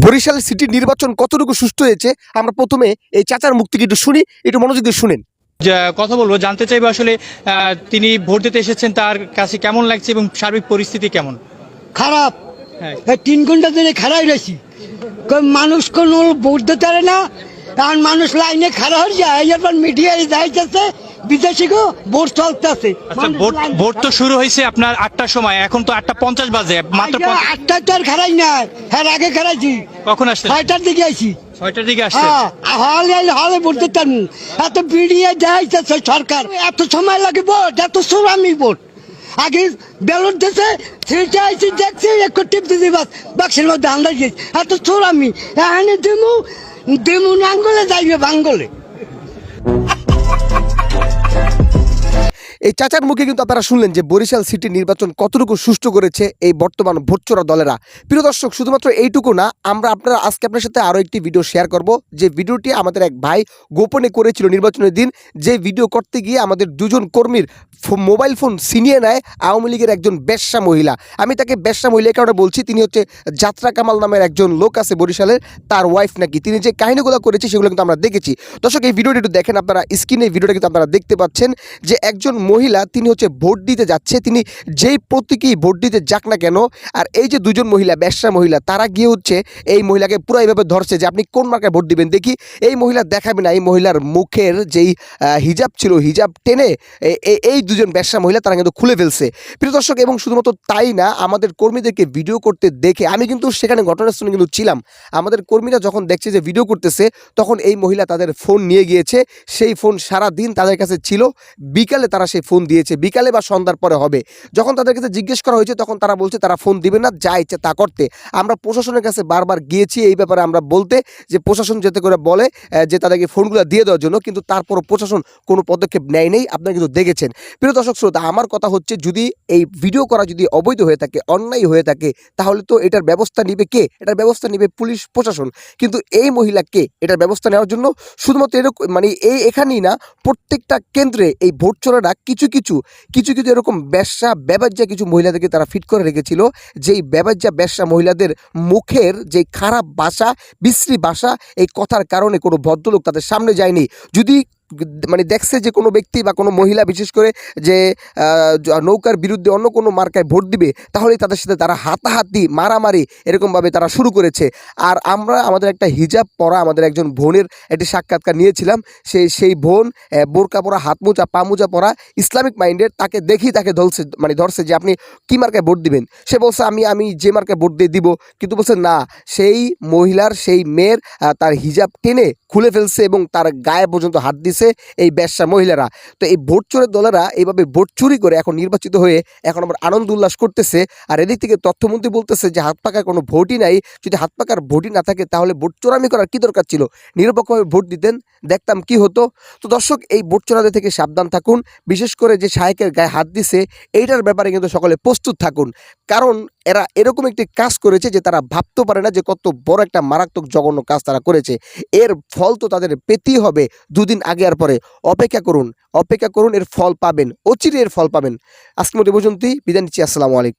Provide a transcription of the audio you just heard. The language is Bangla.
বরিশাল সিটির নির্বাচন কতটুকু সুস্থ হয়েছে? আমরা প্রথমে এই চাচার মুখ থেকে একটু শুনি একটু মনোযোগ দিয়ে শুনেন। যা- কথা বলব জানতে চাইব আসলে তিনি ভোট দিতে এসেছেন তার কাছে কেমন লাগছে এবং সার্বিক পরিস্থিতি কেমন? খারাপ। হ্যাঁ। তিন ঘণ্টা ধরে খারাই রয়েছি। মানুষ কোনো ভোট দিতে পারে না। আর মানুষ লাইনে খারাপ হয়ে যায় এরপর মিডিয়ায় যাইতেছে বিদেশি গো ভোট চলতেছে। আচ্ছা ভোট ভোট তো শুরু হয়েছে আপনার আটটার সময় এখন তো আটটা পঞ্চাশ বাজে মাত্র পঞ্চ- আটটা তো আর খারাই নাই হ্যাঁ আগে খারাইছি কখন আসছেন ছয়টার দিকে আইছি। ছয়টার দিকে আসছেন? হ্যাঁ হলে হলে ভোট দিতাম এত বিডিয়ে যাইতেছে সরকার। এত সময় লাগে ভোট এত সুরামি ভোট আগে দিছে সেটা দেখছি একটু টিপ দিছি বাস বাক্সের মধ্যে আন্দাজ গেছি এত সুরামি। এখানে দিমু দিমু নাঙ্গলে যাইবে বাঙ্গলে। Thank you. এই চাচার মুখে কিন্তু আপনারা শুনলেন যে বরিশাল সিটি নির্বাচন কতটুকু সুষ্ঠু করেছে এই বর্তমান ভোটচোরা দলেরা। প্রিয় দর্শক, শুধুমাত্র এইটুকু না, আমরা আপনারা আজকে আপনার সাথে আরও একটি ভিডিও শেয়ার করব। যে ভিডিওটি আমাদের এক ভাই গোপনে করেছিল নির্বাচনের দিন, যে ভিডিও করতে গিয়ে আমাদের দুজন কর্মীর মোবাইল ফোন ছিনিয়ে নেয় আওয়ামী লীগের একজন বেশ্যা মহিলা। আমি তাকে বেশ্যা মহিলা কারণে বলছি, তিনি হচ্ছে যাত্রা কামাল নামের একজন লোক আছে বরিশালের, তার ওয়াইফ নাকি। তিনি যে কাহিনীগুলো করেছে, সেগুলো কিন্তু আমরা দেখেছি। দর্শক, এই ভিডিওটি একটু দেখেন, আপনারা স্ক্রিনে ভিডিওটা কিন্তু আপনারা দেখতে পাচ্ছেন যে একজন মহিলা তিনি হচ্ছে ভোট দিতে যাচ্ছে, তিনি যেই প্রতীকী ভোট দিতে যাক না কেন, আর এই যে দুজন মহিলা ব্যবসা মহিলা, তারা গিয়ে হচ্ছে এই মহিলাকে পুরো এইভাবে ধরছে যে আপনি কোন মার্কায় ভোট দিবেন? দেখি, এই মহিলা দেখাবে না, এই মহিলার মুখের যেই হিজাব ছিল, হিজাব টেনে এই দুজন ব্যবসা মহিলা তারা কিন্তু খুলে ফেলছে। প্রিয় দর্শক, এবং শুধুমাত্র তাই না, আমাদের কর্মীদেরকে ভিডিও করতে দেখে, আমি কিন্তু সেখানে ঘটনাস্থলে কিন্তু ছিলাম। আমাদের কর্মীরা যখন দেখছে যে ভিডিও করতেছে, তখন এই মহিলা তাদের ফোন নিয়ে গিয়েছে। সেই ফোন সারা দিন তাদের কাছে ছিল। বিকালে তারা সেই ফোন দিয়েছে, বিকালে বা সন্ধ্যার পরে হবে। যখন তাদের কাছে জিজ্ঞেস করা হয়েছে, তখন তারা বলছে, তারা ফোন দিবে না, যা ইচ্ছে তা করতে। আমরা প্রশাসনের কাছে বারবার গিয়েছি এই ব্যাপারে আমরা বলতে, যে প্রশাসন যেতে করে বলে যে তাদেরকে ফোনগুলো দিয়ে দেওয়ার জন্য, কিন্তু তারপরও প্রশাসন কোনো পদক্ষেপ নেয় নেই। আপনারা কিন্তু দেখেছেন। প্রিয় দর্শক শ্রোতা, আমার কথা হচ্ছে, যদি এই ভিডিও করা যদি অবৈধ হয়ে থাকে, অন্যায় হয়ে থাকে, তাহলে তো এটার ব্যবস্থা নিবে কে? এটার ব্যবস্থা নিবে পুলিশ প্রশাসন। কিন্তু এই মহিলা কে? এটার ব্যবস্থা নেওয়ার জন্য শুধুমাত্র এরকম মানে এই এখানেই না, প্রত্যেকটা কেন্দ্রে এই ভোট চোরারা কিছু কিছু কিছু কিছু এরকম ব্যবসা ব্যবাজ্যা কিছু মহিলাদেরকে তারা ফিট করে রেখেছিল। যেই ব্যবাজ্যা ব্যবসা মহিলাদের মুখের যে খারাপ বাসা বিশ্রী বাসা এই কথার কারণে কোনো ভদ্রলোক তাদের সামনে যায়নি। যদি মানে দেখছে যে কোনো ব্যক্তি বা কোনো মহিলা, বিশেষ করে যে নৌকার বিরুদ্ধে অন্য কোনো মার্কায় ভোট দিবে, তাহলেই তাদের সাথে তারা হাতাহাতি, মারামারি এরকমভাবে তারা শুরু করেছে। আর আমরা আমাদের একটা হিজাব পরা আমাদের একজন বোনের একটি সাক্ষাৎকার নিয়েছিলাম। সেই সেই বোন বোরকা পরা, হাত মোজা, পা মোজা পরা ইসলামিক মাইন্ডের তাকে দেখি তাকে ধরছে মানে ধরছে যে আপনি কি মার্কায় ভোট দিবেন। সে বলছে, আমি আমি যে মার্কায় ভোট দিয়ে দিব। কিন্তু বলছে, না, সেই মহিলার, সেই মেয়ের তার হিজাব টেনে খুলে ফেলছে এবং তার গায়ে পর্যন্ত হাত দিছে এই ব্যবসা মহিলারা। তো এই ভোট চোরের দলেরা এইভাবে ভোট চুরি করে এখন নির্বাচিত হয়ে এখন আবার আনন্দ উল্লাস করতেছে। আর এদিক থেকে তথ্যমন্ত্রী বলতেছে যে হাত পাকার কোনো ভোটই নাই। যদি হাত পাকার ভোটই না থাকে তাহলে ভোট চোরামি করার কি দরকার ছিল? নিরপেক্ষভাবে ভোট দিতেন, দেখতাম কি হতো। তো দর্শক, এই ভোট চোরাদের থেকে সাবধান থাকুন। বিশেষ করে যে শাহেকের গায়ে হাত দিছে, এইটার ব্যাপারে কিন্তু সকলে প্রস্তুত থাকুন। কারণ এরা এরকম একটি কাজ করেছে যে তারা ভাবতে পারে না যে কত বড় একটা মারাত্মক জঘন্য কাজ তারা করেছে। এর ফল তো তাদের পেতেই হবে। দুদিন আগে আর পরে অপেক্ষা করুন অপেক্ষা করুন, এর ফল পাবেন অচিরে এর ফল পাবেন। আজকের মধ্যে পর্যন্তই। বিদায় নিচ্ছি। আসসালামু আলাইকুম।